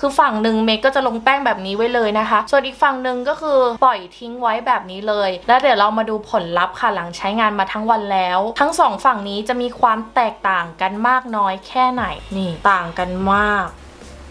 คือฝั่งหนึ่งเมย์ก็จะลงแป้งแบบนี้ไว้เลยนะคะ ส่วนอีกฝั่งหนึ่งก็คือปล่อยทิ้งไว้แบบนี้เลย แล้วเดี๋ยวเรามาดูผลลัพธ์ค่ะหลังใช้งานมาทั้งวันแล้ว ทั้งสองฝั่งนี้จะมีความแตกต่างกันมากน้อยแค่ไหนนี่ต่างกันมาก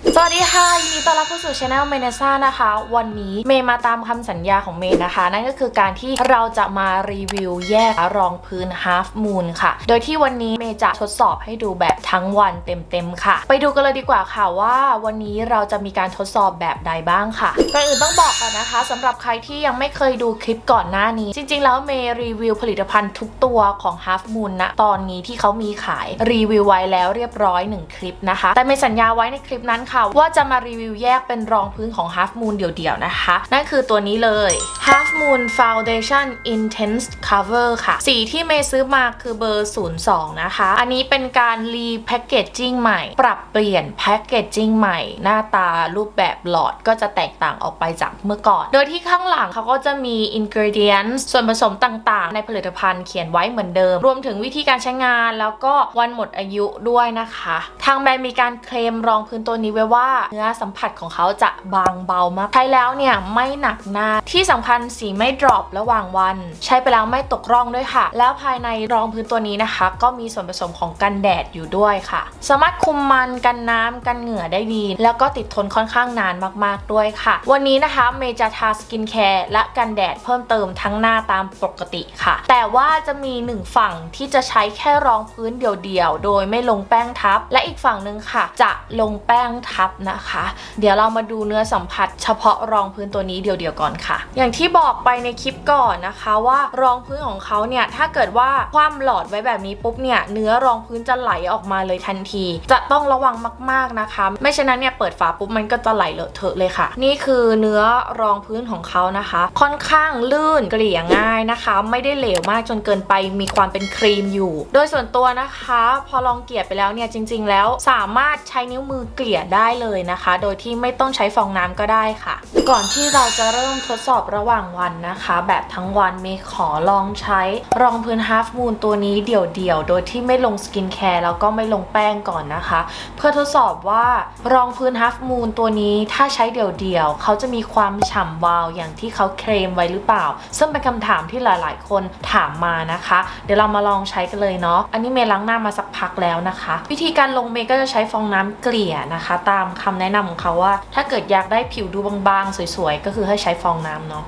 สวัสดีค่ะ ยินดีต้อนรับเข้าสู่ช anel เมเนซ่านะคะ วันนี้เมย์มาตามคำสัญญาของเมย์นะคะ นั่นก็คือการที่เราจะมารีวิวแยกรองพื้น half moon ค่ะ โดยที่วันนี้เมย์จะทดสอบให้ดูแบบทั้งวันเต็มๆค่ะ ไปดูกันเลยดีกว่าค่ะว่าวันนี้เราจะมีการทดสอบแบบใดบ้างค่ะก่อนอื่นต้องบอกก่อนนะคะสำหรับใครที่ยังไม่เคยดูคลิปก่อนหน้านี้ จริง ๆ แล้วเมย์รีวิวผลิตภัณฑ์ทุกตัวของ half moon นะตอนนี้ที่เขามีขายรีวิวไว้แล้วเรียบร้อยหนึ่งคลิปนะคะ แต่เมย์สัญญาไว้ในคลิปนั้นค่ะ ว่าจะมารีวิวแยกเป็นรองพื้นของ Half Moon เดี่ยวๆนะคะ นั่นคือตัวนี้เลย Half Moon Foundation Intense Cover ค่ะ สีที่เมย์ซื้อมาคือเบอร์ 02 นะคะ อันนี้เป็นการรีแพคเกจจิ้งใหม่ ปรับเปลี่ยนแพคเกจจิ้งใหม่ หน้าตารูปแบบหลอดก็จะแตกต่างออกไปจากเมื่อก่อน โดยที่ข้างหลังเขาก็จะมี ingredients ส่วนผสมต่างๆ ในผลิตภัณฑ์เขียนไว้เหมือนเดิม รวมถึงวิธีการใช้งานแล้วก็วันหมดอายุด้วยนะคะ ทางแบรนด์มีการเคลมรองพื้นตัวนี้ไว้ว่าเนื้อสัมผัสของเขาจะบางเบามากใช้แล้วเนี่ยไม่หนักหน้าที่สำคัญสีไม่ดรอประหว่างวัน ใช้ไปแล้วไม่ตกร่องด้วยค่ะ แล้วภายในรองพื้นตัวนี้นะคะ ก็มีส่วนผสมของกันแดดอยู่ด้วยค่ะ สามารถคุมมันกันน้ำกันเหงื่อได้ดี แล้วก็ติดทนค่อนข้างนานมากๆด้วยค่ะ วันนี้นะคะเมย์จะทาสกินแคร์และกันแดดเพิ่มเติมทั้งหน้าตามปกติค่ะ แต่ว่าจะมีหนึ่งฝั่งที่จะใช้แค่รองพื้นเดี่ยวๆโดยไม่ลงแป้งทับ และอีกฝั่งหนึ่งค่ะ จะลงแป้งทับนะคะ เดี๋ยวเรามาดูเนื้อสัมผัส เฉพาะรองพื้นตัวนี้เดียวๆก่อนค่ะ อย่างที่บอกไปในคลิปก่อนนะคะว่ารองพื้นของเขาเนี่ยถ้าเกิดว่าคว่ำหลอดไว้แบบนี้ปุ๊บเนี่ยเนื้อรองพื้นจะไหลออกมาเลยทันที จะต้องระวังมากๆนะคะ ไม่ฉะนั้นเนี่ยเปิดฝาปุ๊บมันก็จะไหลเลอะเทอะเลยค่ะ นี่คือเนื้อรองพื้นของเขานะคะ ค่อนข้างลื่นเกลี่ยง่ายนะคะ ไม่ได้เหลวมากจนเกินไปมีความเป็นครีมอยู่ โดยส่วนตัวนะคะ พอลองเกลี่ยไปแล้วเนี่ยจริง ๆ แล้วสามารถใช้นิ้วมือเกลี่ยได้ได้เลยนะคะ โดยที่ไม่ต้องใช้ฟองน้ำก็ได้ค่ะ ก่อนที่เราจะเริ่มทดสอบระหว่างวันนะคะ แบบทั้งวันเมย์ขอลองใช้รองพื้น Half Moon ตัวนี้เดี่ยวๆ โดยที่ไม่ลงสกินแคร์แล้วก็ไม่ลงแป้งก่อนนะคะ เพื่อทดสอบว่ารองพื้น Half Moon ตัวนี้ถ้าใช้เดี่ยวๆเขาจะมีความฉ่ำวาวอย่างที่เขาเคลมไว้หรือเปล่า ซึ่งเป็นคำถามที่หลายๆ คนถามมานะคะ เดี๋ยวเรามาลองใช้กันเลยเนาะอันนี้เมย์ล้างหน้ามาสักพักแล้วนะคะ วิธีการลงเมย์ก็จะใช้ฟองน้ำเกลี่ยนะคะตามคำแนะนำของเขาว่า ถ้าเกิดอยากได้ผิวดูบางๆ สวยๆ ก็คือให้ใช้ฟองน้ำเนาะ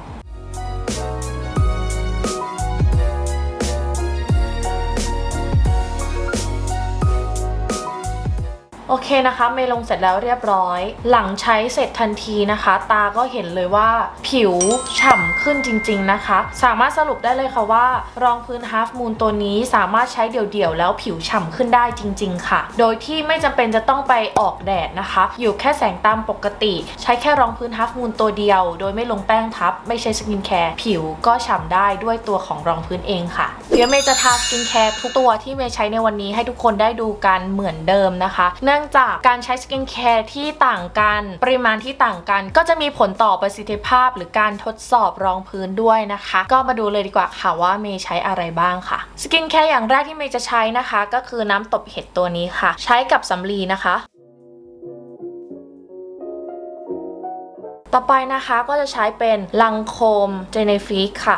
โอเคนะคะ เมย์ลงเสร็จแล้วเรียบร้อย หลังใช้เสร็จทันทีนะคะ ตาก็เห็นเลยว่าผิวฉ่ำขึ้นจริง ๆนะคะ สามารถสรุปได้เลยค่ะว่า รองพื้น Half Moon ตัวนี้สามารถใช้เดี่ยวๆ แล้วผิวฉ่ำขึ้นได้จริง ๆ ค่ะ โดยที่ไม่จำเป็นจะต้องไปออกแดดนะคะ อยู่แค่แสงตามปกติ ใช้แค่รองพื้น Half Moon ตัวเดียว โดยไม่ลงแป้งทับ ไม่ใช้สกินแคร์ผิวก็ฉ่ำได้ด้วยตัวของรองพื้นเองค่ะเดี๋ยวเมย์จะทาสกินแคร์ทุกตัวที่เมย์ใช้ในวันนี้ให้ทุกคนได้ดูกันเหมือนเดิมนะคะเนื่ององจากการใช้สกินแคร์ที่ต่างกัน ปริมาณที่ต่างกัน ก็จะมีผลต่อประสิทธิภาพ หรือการทดสอบรองพื้นด้วยนะคะ ก็มาดูเลยดีกว่าค่ะว่าเมย์ใช้อะไรบ้างค่ะสกินแคร์อย่างแรกที่เมย์จะใช้นะคะ ก็คือน้ำตบเห็ดตัวนี้ค่ะ ใช้กับสำลีนะคะต่อไปนะคะก็จะใช้เป็นลังโคมเจเนฟิกค่ะ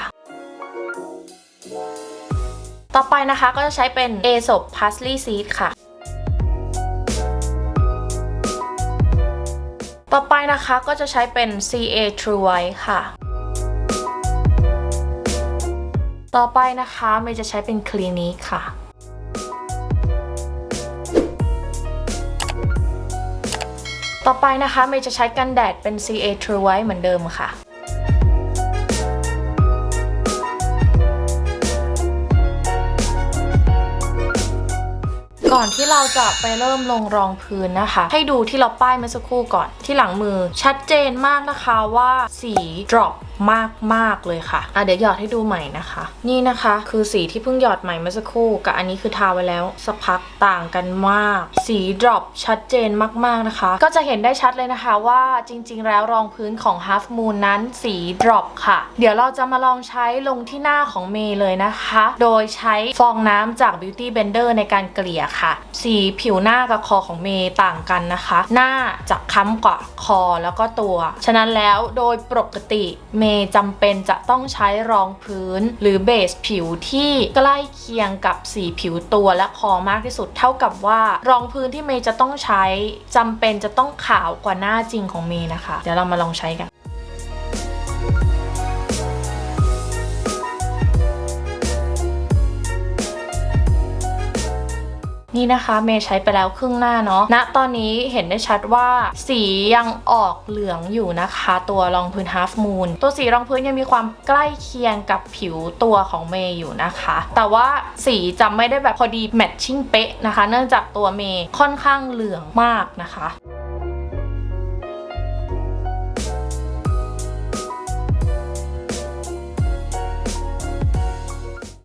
ต่อไปนะคะก็จะใช้เป็นเอซบพาสลีซีดค่ะ ต่อไปนะคะก็จะใช้เป็น CA True White ค่ะ ต่อไปนะคะเมย์จะใช้เป็น Clinique ค่ะต่อไปนะคะเมย์จะใช้กันแดดเป็น CA True White เหมือนเดิมค่ะ อนที่เราจะไปเริ่มลงรองพื้นนะคะ ให้ดูที่เราป้ายเมื่อสักครู่ก่อนที่หลังมือชัดเจนมากนะคะว่าสี drop มากๆเลยค่ะอะเดี๋ยวหยอดให้ดูใหม่นะคะ นี่นะคะ คือสีที่เพิ่งหยอดใหม่เมื่อสักครู่กับอันนี้คือทาไว้แล้วสักพักต่างกันมาก สีดรอปชัดเจนมากๆนะคะ ก็จะเห็นได้ชัดเลยนะคะว่าจริง ๆ แล้วรองพื้นของ Half Moon นั้นสีดรอปค่ะ เดี๋ยวเราจะมาลองใช้ลงที่หน้าของเมย์เลยนะคะ โดยใช้ฟองน้ำจาก Beauty Blender ในการเกลี่ยค่ะ สีผิวหน้ากับคอของเมย์ต่างกันนะคะ หน้าจะค้ำกว่าคอแล้วก็ตัว ฉะนั้นแล้วโดยปกติเมย์จำเป็นจะต้องใช้รองพื้น หรือเบสผิวที่ใกล้เคียงกับสีผิวตัวและคอมากที่สุด เท่ากับว่ารองพื้นที่เมย์จะต้องใช้จำเป็นจะต้องขาวกว่าหน้าจริงของเมย์นะคะ เดี๋ยวเรามาลองใช้กัน นี่นะคะเมย์ใช้ไปแล้วครึ่งหน้าเนาะณตอนนี้เห็นได้ชัดว่าสียังออกเหลืองอยู่นะคะ ตัวรองพื้น Half Moon ตัวสีรองพื้นยังมีความใกล้เคียงกับผิวตัวของเมย์อยู่นะคะ แต่ว่าสีจะไม่ได้แบบพอดีแมทชิ่งเป๊ะนะคะ เนื่องจากตัวเมย์ค่อนข้างเหลืองมากนะคะ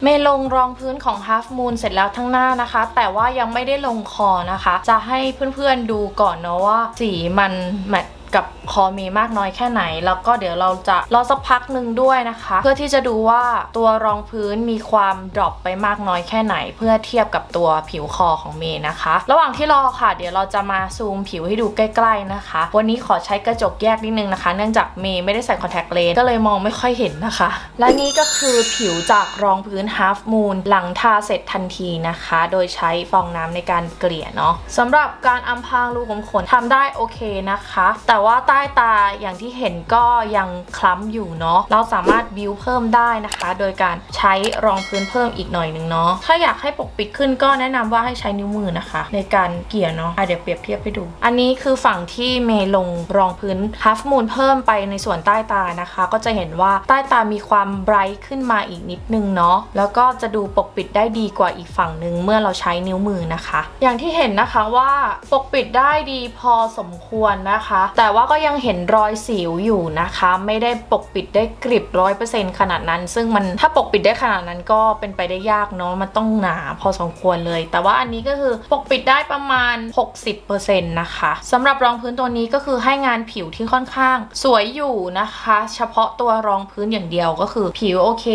เมลงรองพื้นของ Half Moon เสร็จแล้วทั้งหน้านะคะ แต่ว่ายังไม่ได้ลงคอนะคะ จะให้เพื่อนๆดูก่อนเนาะว่าสีมันแมทกับ คอมย์มากน้อยแค่ไหน แล้วก็เดี๋ยวเราจะรอสักพักหนึ่งด้วยนะคะ เพื่อที่จะดูว่าตัวรองพื้นมีความดรอปไปมากน้อยแค่ไหน เพื่อเทียบกับตัวผิวคอของเมย์นะคะ ระหว่างที่รอค่ะ เดี๋ยวเราจะมาซูมผิวให้ดูใกล้ ๆนะคะ วันนี้ขอใช้กระจกแยกนิดนึงนะคะ เนื่องจากเมย์ไม่ได้ใส่คอนแทคเลนส์ก็เลยมองไม่ค่อยเห็นนะคะ และนี่ก็คือผิวจากรองพื้น Half Moon หลังทาเสร็จทันทีนะคะ โดยใช้ฟองน้ำในการเกลี่ยเนาะสำหรับการอำพรางรูขุมขนทำได้โอเคนะคะ แต่ว่าใต้ต้ตาอย่างที่เห็นก็ยังคล้ำอยู่เนาะเราสามารถบิวเพิ่มได้นะคะ โดยการใช้รองพื้นเพิ่มอีกหน่อยนึงเนาะถ้าอยากให้ปกปิดขึ้นก็แนะนำว่าให้ใช้นิ้วมือนะคะ ในการเกลี่ยเนาะะเดี๋ยวเปรียบเทียบให้ดู อันนี้คือฝั่งที่เมย์ลงรองพื้น Half Moon เพิ่มไปในส่วนใต้ตานะคะ ก็จะเห็นว่าใต้ตามีความไบรท์ขึ้นมาอีกนิดนึงเนาะแล้วก็จะดูปกปิดได้ดีกว่าอีกฝั่งหนึ่งเมื่อเราใช้นิ้วมือนะคะ อย่างที่เห็นนะคะว่าปกปิดได้ดีพอสมควรนะคะ แต่ว่าก็ยังเห็นรอยสิวอยู่นะคะ ไม่ได้ปกปิดได้กริบร้อยเปอร์เซ็นต์ขนาดนั้น ซึ่งมันถ้าปกปิดได้ขนาดนั้นก็เป็นไปได้ยากเนาะมันต้องหนาพอสมควรเลย แต่ว่าอันนี้ก็คือปกปิดได้ประมาณ 60%นะคะสำหรับรองพื้นตัวนี้ก็คือให้งานผิวที่ค่อนข้าง สวยอยู่นะคะ เฉพาะตัวรองพื้นอย่างเดียวก็คือผิวโอเค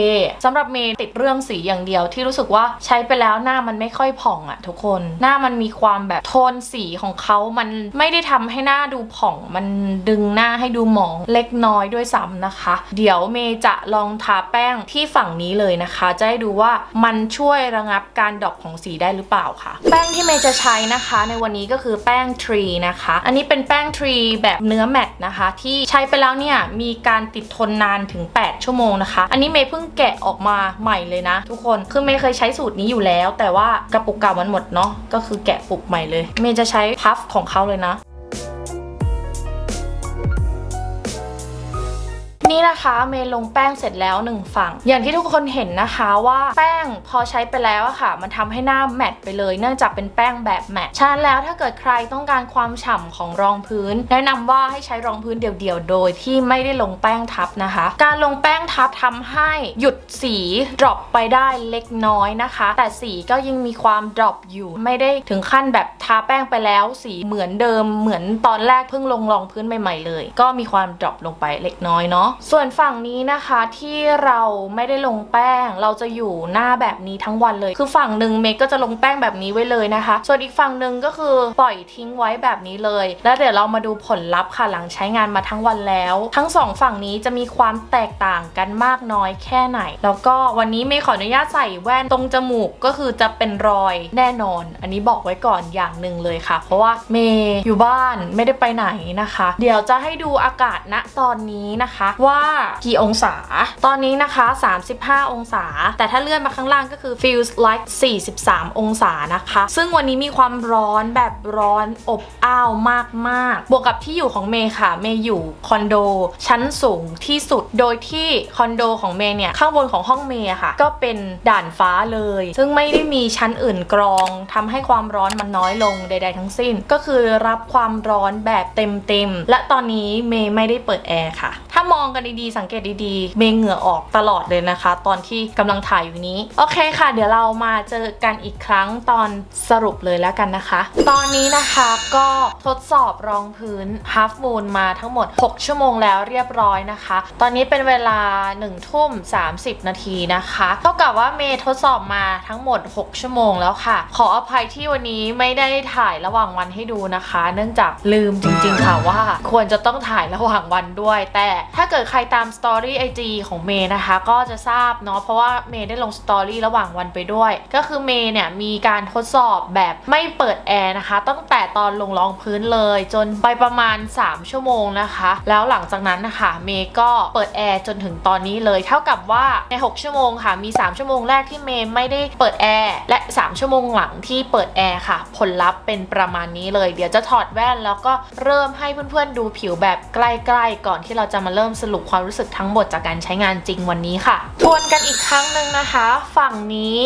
สำหรับเมย์ติดเรื่องสีอย่างเดียวที่รู้สึกว่าใช้ไปแล้วหน้ามันไม่ค่อยผ่องอะทุกคน หน้ามันมีความแบบโทนสีของเขามันไม่ได้ทำให้หน้าดูผ่องมันดึงหน้าให้ดูหมองเล็กน้อยด้วยซ้ำนะคะ เดี๋ยวเมย์จะลองทาแป้งที่ฝั่งนี้เลยนะคะ จะให้ดูว่ามันช่วยระงับการดอปของสีได้หรือเปล่าค่ะ แป้งที่เมย์จะใช้นะคะ ในวันนี้ก็คือแป้งทรีนะคะ อันนี้เป็นแป้งทรีแบบเนื้อแมตนะคะ ที่ใช้ไปแล้วเนี่ยมีการติดทนนานถึง 8 ชั่วโมงนะคะ อันนี้เมย์เพิ่งแกะออกมาใหม่เลยนะ ทุกคนคือเมย์เคยใช้สูตรนี้อยู่แล้ว แต่ว่ากระปุกเก่ามันหมดเนาะก็คือแกะปุกใหม่เลย เมย์จะใช้พัฟของเขาเลยนะ นี่นะคะเมย์ลงแป้งเสร็จแล้วหนึ่งฝั่ง อย่างที่ทุกคนเห็นนะคะว่าแป้งพอใช้ไปแล้วอะค่ะ มันทำให้หน้าแมตต์ไปเลย เนื่องจากเป็นแป้งแบบแมตต์ฉะนั้นแล้วถ้าเกิดใครต้องการความฉ่ำของรองพื้น แนะนำว่าให้ใช้รองพื้นเดี่ยวๆ โดยที่ไม่ได้ลงแป้งทับนะคะ การลงแป้งทับทำให้หยุดสีดรอปไปได้เล็กน้อยนะคะ แต่สีก็ยังมีความดรอปอยู่ ไม่ได้ถึงขั้นแบบทาแป้งไปแล้วสีเหมือนเดิมเหมือนตอนแรกเพิ่งลงรองพื้นใหม่ๆเลย ก็มีความดรอปลงไปเล็กน้อยเนาะส่วนฝั่งนี้นะคะที่เราไม่ได้ลงแป้ง เราจะอยู่หน้าแบบนี้ทั้งวันเลย คือฝั่งหนึ่งเมก็จะลงแป้งแบบนี้ไว้เลยนะคะ ส่วนอีกฝั่งหนึ่งก็คือปล่อยทิ้งไว้แบบนี้เลย แล้วเดี๋ยวเรามาดูผลลัพธ์ค่ะหลังใช้งานมาทั้งวันแล้ว ทั้งสองฝั่งนี้จะมีความแตกต่างกันมากน้อยแค่ไหน แล้วก็วันนี้เมย์ขออนุญาตใส่แว่นตรงจมูกก็คือจะเป็นรอยแน่นอน อันนี้บอกไว้ก่อนอย่างหนึ่งเลยค่ะ เพราะว่าเมย์อยู่บ้านไม่ได้ไปไหนนะคะ เดี๋ยวจะให้ดูอากาศณตอนนี้นะคะว่ากี่องศา ตอนนี้นะคะ 35 องศา แต่ถ้าเลื่อนมาข้างล่างก็คือ feels like 43 องศานะคะ ซึ่งวันนี้มีความร้อนแบบร้อนอบอ้าวมากๆ บวกกับที่อยู่ของเมย์ค่ะ เมย์อยู่คอนโดชั้นสูงที่สุด โดยที่คอนโดของเมย์เนี่ย ข้างบนของห้องเมย์ค่ะ ก็เป็นด่านฟ้าเลย ซึ่งไม่ได้มีชั้นอื่นกรองทำให้ความร้อนมันน้อยลงใด ๆ ทั้งสิ้น ก็คือรับความร้อนแบบเต็มๆ และตอนนี้เมย์ไม่ได้เปิดแอร์ค่ะ ถ้ามองกันดีๆ สังเกตดีๆ เมย์เหงื่อออกตลอดเลยนะคะ ตอนที่กำลังถ่ายอยู่นี้ โอเคค่ะ เดี๋ยวเรามาเจอกันอีกครั้งตอนสรุปเลยแล้วกันนะคะ ตอนนี้นะคะก็ทดสอบรองพื้น Half Moon มาทั้งหมด 6 ชั่วโมงแล้วเรียบร้อยนะคะ ตอนนี้เป็นเวลา1ทุ่ม30 นาทีนะคะ เท่ากับว่าเมย์ทดสอบมาทั้งหมด 6 ชั่วโมงแล้วค่ะ ขออภัยที่วันนี้ไม่ได้ถ่ายระหว่างวันให้ดูนะคะ เนื่องจากลืมจริงๆค่ะว่าควรจะต้องถ่ายระหว่างวันด้วย แต่ถ้าเกิดใครตามสตอรี่ไอจของเมย์นะคะ ก็จะทราบเนาะเพราะว่าเมย์ได้ลงสตอรี่ระหว่างวันไปด้วย ก็คือเมย์เนี่ยมีการทดสอบแบบไม่เปิดแอร์นะคะ ตั้งแต่ตอนลงรองพื้นเลย จนไปประมาณ 3 ชั่วโมงนะคะ แล้วหลังจากนั้นนะคะเมย์ก็เปิดแอร์จนถึงตอนนี้เลย เท่ากับว่าใน 6 ชั่วโมงค่ะมี 3 ชั่วโมงแรกที่เมย์ไม่ได้เปิดแอร์และ 3 ชั่วโมงหลังที่เปิดแอร์ค่ะ ผลลัพธ์เป็นประมาณนี้เลย เดี๋ยวจะถอดแว่นแล้วก็เริ่มให้เพื่อนๆดูผิวแบบใกล้ๆ ก่อนที่เราจะมาเริ่มสรุปความรู้สึกทั้งหมดจากการใช้งานจริงวันนี้ค่ะ ทวนกันอีกครั้งหนึ่งนะคะ ฝั่งนี้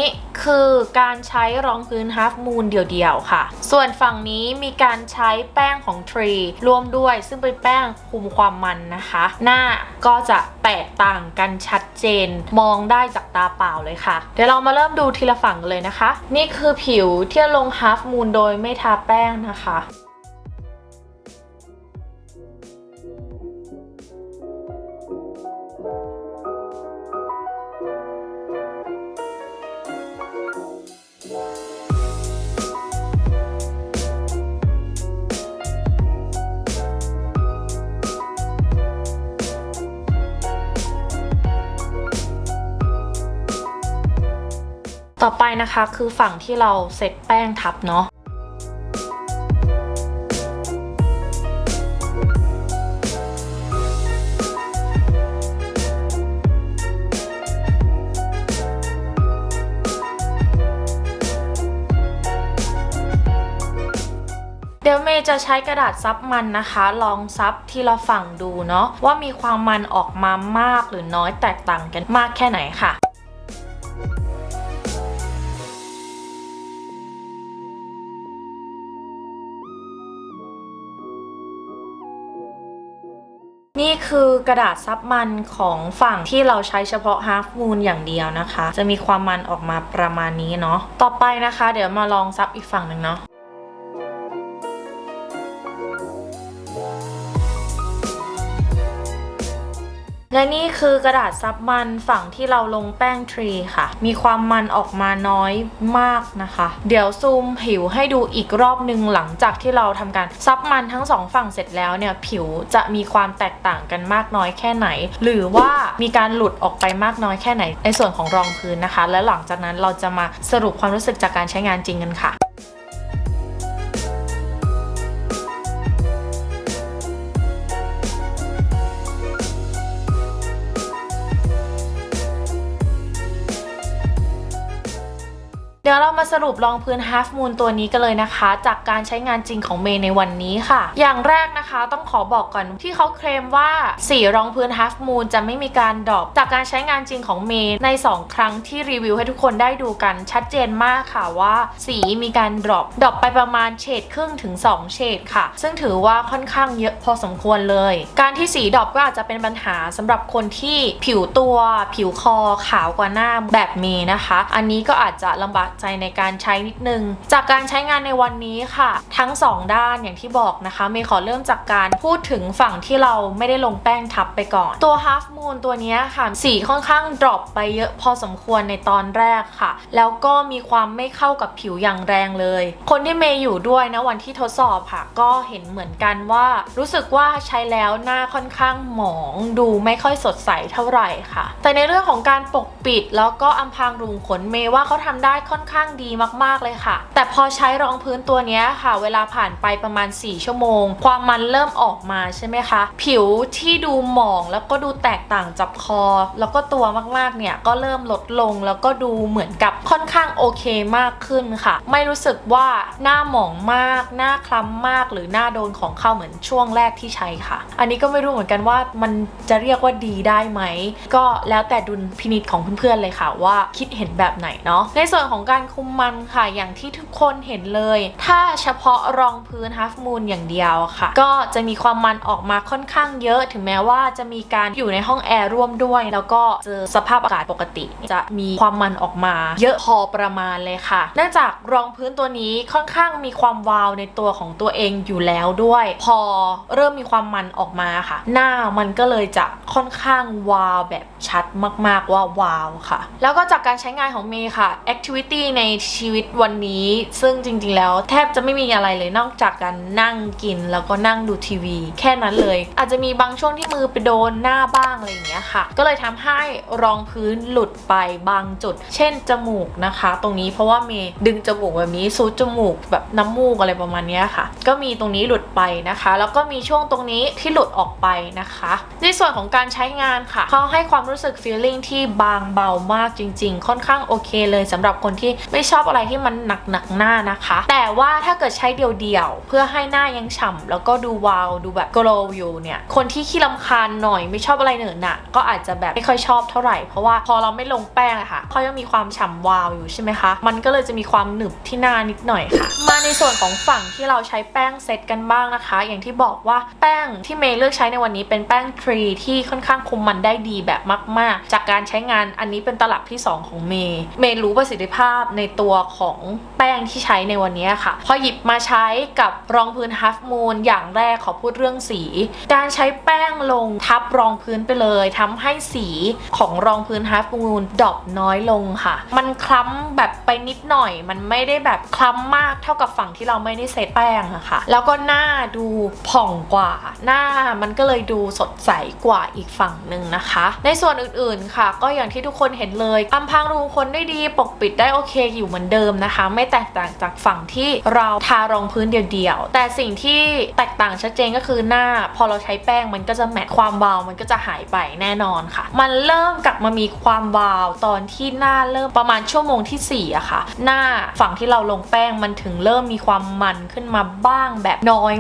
คือการใช้รองพื้น Half Moon เดี่ยวๆค่ะ ส่วนฝั่งนี้มีการใช้แป้งของ Tree ร่วมด้วยซึ่งเป็นแป้งคุมความมันนะคะ หน้าก็จะแตกต่างกันชัดเจนมองได้จากตาเปล่าเลยค่ะ เดี๋ยวเรามาเริ่มดูทีละฝั่งเลยนะคะ นี่คือผิวที่ลง Half Moon โดยไม่ทาแป้งนะคะ ต่อไปนะคะคือฝั่งที่เราเซตแป้งทับเนาะเดี๋ยวเมย์จะใช้กระดาษซับมันนะคะ ลองซับทีละฝั่งดูเนาะว่ามีความมันออกมามากหรือน้อยแตกต่างกันมากแค่ไหนค่ะ นี่คือกระดาษซับมันของฝั่งที่เราใช้เฉพาะ half moon อย่างเดียวนะคะ จะมีความมันออกมาประมาณนี้เนาะ ต่อไปนะคะ เดี๋ยวมาลองซับอีกฝั่งหนึ่งเนาะ และนี่คือกระดาษซับมันฝั่งที่เราลงแป้งทรีค่ะ มีความมันออกมาน้อยมากนะคะ เดี๋ยวซูมผิวให้ดูอีกรอบหนึ่งหลังจากที่เราทำการซับมันทั้งสองฝั่งเสร็จแล้วเนี่ยผิวจะมีความแตกต่างกันมากน้อยแค่ไหน หรือว่ามีการหลุดออกไปมากน้อยแค่ไหน ในส่วนของรองพื้นนะคะ และหลังจากนั้นเราจะมาสรุปความรู้สึกจากการใช้งานจริงกันค่ะ เดี๋ยวเรามาสรุปรองพื้น Half Moon ตัวนี้กันเลยนะคะ จากการใช้งานจริงของเมย์ในวันนี้ค่ะ อย่างแรกนะคะต้องขอบอกก่อนที่เขาเคลมว่าสีรองพื้น Half Moon จะไม่มีการดรอปจากการใช้งานจริงของเมย์ใน 2 ครั้งที่รีวิวให้ทุกคนได้ดูกันชัดเจนมากค่ะว่า สีมีการดรอปดรอปไปประมาณเฉดครึ่งถึง 2 เฉดค่ะ ซึ่งถือว่าค่อนข้างเยอะพอสมควรเลย การที่สีดรอปก็อาจจะเป็นปัญหาสำหรับคนที่ผิวตัว ผิวคอขาวกว่าหน้าแบบเมย์นะคะ อันนี้ก็อาจจะลำบากใจในการใช้นิดนึง จากการใช้งานในวันนี้ค่ะ ทั้ง 2 ด้านอย่างที่บอกนะคะ เมย์ขอเริ่มจากการพูดถึงฝั่งที่เราไม่ได้ลงแป้งทับไปก่อน ตัว Half Moon ตัวนี้ค่ะสีค่อนข้างดรอปไปเยอะพอสมควรในตอนแรกค่ะ แล้วก็มีความไม่เข้ากับผิวอย่างแรงเลย คนที่เมย์อยู่ด้วยนะวันที่ทดสอบค่ะ ก็เห็นเหมือนกันว่า รู้สึกว่าใช้แล้วหน้าค่อนข้างหมอง ดูไม่ค่อยสดใสเท่าไหร่ค่ะ แต่ในเรื่องของการปกปิดแล้วก็อำพรางรูขุมขนเมย์ว่าเขาทำได้ค่อนข้างดีมากๆเลยค่ะ แต่พอใช้รองพื้นตัวนี้ค่ะ เวลาผ่านไปประมาณ 4 ชั่วโมง ความมันเริ่มออกมาใช่ไหมคะ ผิวที่ดูหมองแล้วก็ดูแตกต่างจับคอ แล้วก็ตัวมากๆเนี่ยก็เริ่มลดลงแล้วก็ดูเหมือนกับค่อนข้างโอเคมากขึ้นค่ะ ไม่รู้สึกว่าหน้าหมองมาก หน้าคล้ำมาก หรือหน้าโดนของเข้าเหมือนช่วงแรกที่ใช้ค่ะ อันนี้ก็ไม่รู้เหมือนกันว่ามันจะเรียกว่าดีได้ไหม ก็แล้วแต่ดุลพินิจของเพื่อนๆเลยค่ะว่าคิดเห็นแบบไหนเนาะในส่วนของการการคุมมันค่ะ อย่างที่ทุกคนเห็นเลย ถ้าเฉพาะรองพื้น Half Moon อย่างเดียวค่ะ ก็จะมีความมันออกมาค่อนข้างเยอะ ถึงแม้ว่าจะมีการอยู่ในห้องแอร์ร่วมด้วย แล้วก็เจอสภาพอากาศปกติ จะมีความมันออกมา เยอะพอประมาณเลยค่ะเนื่องจากรองพื้นตัวนี้ค่อนข้างมีความวาวในตัวของตัวเองอยู่แล้วด้วย พอเริ่มมีความมันออกมาค่ะ หน้ามันก็เลยจะค่อนข้างวาวแบบชัดมาก ๆว่าวาวค่ะ แล้วก็จากการใช้งานของเมย์ค่ะแอคทิวิตี้ในชีวิตวันนี้ ซึ่งจริงๆแล้วแทบจะไม่มีอะไรเลยนอกจากการนั่งกินแล้วก็นั่งดูทีวี แค่นั้นเลย อาจจะมีบางช่วงที่มือไปโดนหน้าบ้างอะไรอย่างเงี้ยค่ะ ก็เลยทำให้รองพื้นหลุดไปบางจุด เช่นจมูกนะคะ ตรงนี้เพราะว่าเมย์ดึงจมูกแบบนี้ซูดจมูกแบบน้ำมูกอะไรประมาณเนี้ยค่ะ ก็มีตรงนี้หลุดไปนะคะ แล้วก็มีช่วงตรงนี้ที่หลุดออกไปนะคะ ในส่วนของการใช้งานค่ะเขาให้ความรู้สึก feeling ที่บางเบามากจริง ๆ ค่อนข้างโอเคเลยสำหรับคนที่ไม่ชอบอะไรที่มันหนักหนักหน้านะคะ แต่ว่าถ้าเกิดใช้เดี่ยวๆเพื่อให้หน้ายังฉ่ำแล้วก็ดูวาวดูแบบโกลว์อยู่เนี่ยคนที่ขี้ลำคาญหน่อยไม่ชอบอะไรเหนอะหนะก็อาจจะแบบไม่ค่อยชอบเท่าไหร่เพราะว่าพอเราไม่ลงแป้งอะค่ะเขายังมีความฉ่ำวาวอยู่ใช่ไหมคะ มันก็เลยจะมีความหนึบที่หน้านิดหน่อยค่ะ มาในส่วนของฝั่งที่เราใช้แป้งเซตกันบ้างนะคะ อย่างที่บอกว่าแป้งที่เมย์เลือกใช้ในวันนี้เป็นแป้งทรีที่ค่อนข้างคุมมันได้ดีแบบมาก ๆ จากการใช้งานอันนี้เป็นตลับที่ 2 ของเมย์เมย์รู้ประสิทธิภาพในตัวของแป้งที่ใช้ในวันนี้ค่ะ พอหยิบมาใช้กับรองพื้น Half Moon อย่างแรกขอพูดเรื่องสี การใช้แป้งลงทับรองพื้นไปเลยทำให้สีของรองพื้น Half Moon ดรอปน้อยลงค่ะ มันคล้ำแบบไปนิดหน่อย มันไม่ได้แบบคล้ำมากเท่ากับฝั่งที่เราไม่ได้เซตแป้งอะค่ะ แล้วก็หน้าดูผ่องกว่า หน้ามันก็เลยดูสดใสกว่าอีกฝั่งหนึ่งนะคะ ในส่วนอื่นๆค่ะ ก็อย่างที่ทุกคนเห็นเลยอำพรางรูขนได้ดีปกปิดได้โอเคอยู่เหมือนเดิมนะคะ ไม่แตกต่างจากฝั่งที่เราทารองพื้นเดียวๆ แต่สิ่งที่แตกต่างชัดเจนก็คือหน้า พอเราใช้แป้งมันก็จะแมทความวาวมันก็จะหายไปแน่นอนค่ะ มันเริ่มกลับมามีความวาวตอนที่หน้าเริ่มประมาณชั่วโมงที่สี่อะค่ะ หน้าฝั่งที่เราลงแป้งมันถึงเริ่มมีความมันขึ้นมาบ้างแบบน้อย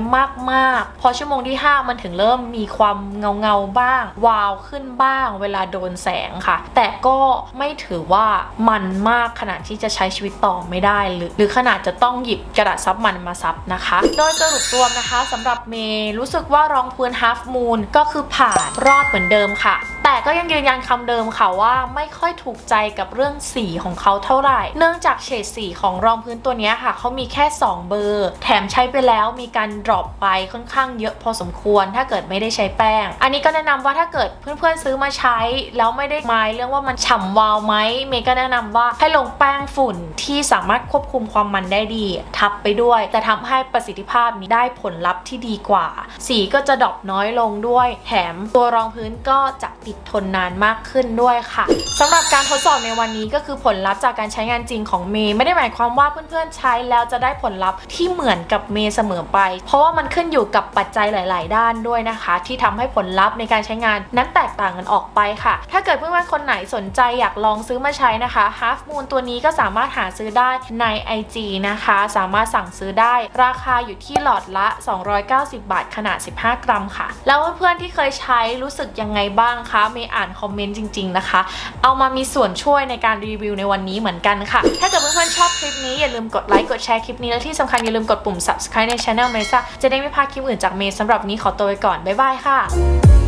มากๆ พอชั่วโมงที่ 5 มันถึงเริ่มมีความเงาเงาบ้าง วาวขึ้นบ้าง เวลาโดนแสงค่ะ แต่ก็ไม่ถือว่ามันมากขนาดที่จะใช้ชีวิตต่อไม่ได้ หรือหรือขนาดจะต้องหยิบกระดาษซับมันมาซับนะคะ โดยสรุปรวมนะคะสำหรับเมย์รู้สึกว่ารองพื้น Half Moon ก็คือผ่านรอดเหมือนเดิมค่ะ แต่ก็ยังยืนยันคำเดิมค่ะว่าไม่ค่อยถูกใจกับเรื่องสีของเขาเท่าไหร่ เนื่องจากเฉดสีของรองพื้นตัวนี้ค่ะเขามีแค่ 2 เบอร์ แถมใช้ไปแล้วมีการดรอปไปค่อนข้างเยอะพอสมควร ถ้าเกิดไม่ได้ใช้แป้ง อันนี้ก็แนะนำว่าถ้าเกิดเพื่อนๆซื้อมาใช้ แล้วไม่ได้หมายเรื่องว่ามันฉ่ำวาวไหมเมย์ก็แนะนำว่าให้ลงแป้งฝุ่นที่สามารถควบคุมความมันได้ดี ทับไปด้วยแต่ทำให้ประสิทธิภาพนี้ได้ผลลัพธ์ที่ดีกว่า สีก็จะดรอปน้อยลงด้วย แถมตัวรองพื้นก็จะติดทนนานมากขึ้นด้วยค่ะสำหรับการทดสอบในวันนี้ก็คือผลลัพธ์จากการใช้งานจริงของเมย์ไม่ได้หมายความว่าเพื่อนๆใช้แล้วจะได้ผลลัพธ์ที่เหมือนกับเมย์เสมอไป เพราะว่ามันขึ้นอยู่กับปัจจัยหลาย ๆ ด้านด้วยนะคะ ที่ทำให้ผลลัพธ์ในการใช้งานนั้นแตกต่างกันออกไปค่ะ ถ้าเกิดเพื่อนๆคนไหนสนใจอยากลองซื้อมาใช้นะคะ Half Moon ตัวนี้ก็สามารถหาซื้อได้ใน IG นะคะ สามารถสั่งซื้อได้ราคาอยู่ที่หลอดละ 290 บาทขนาด 15 กรัมค่ะ แล้วเพื่อนๆที่เคยใช้รู้สึกยังไงบ้างคะเมย์อ่านคอมเมนต์จริง ๆ นะคะ เอามามีส่วนช่วยในการรีวิวในวันนี้เหมือนกันค่ะ ถ้าเกิดเพื่อนๆชอบคลิปนี้อย่าลืมกดไลค์กดแชร์คลิปนี้และที่สำคัญอย่าลืมกดปุ่ม subscribe ใน channel เมซ่าจะได้ไม่พลาดคลิปอื่นจากเมย์สำหรับวันนี้ขอตัวไปก่อน บ๊ายบายค่ะ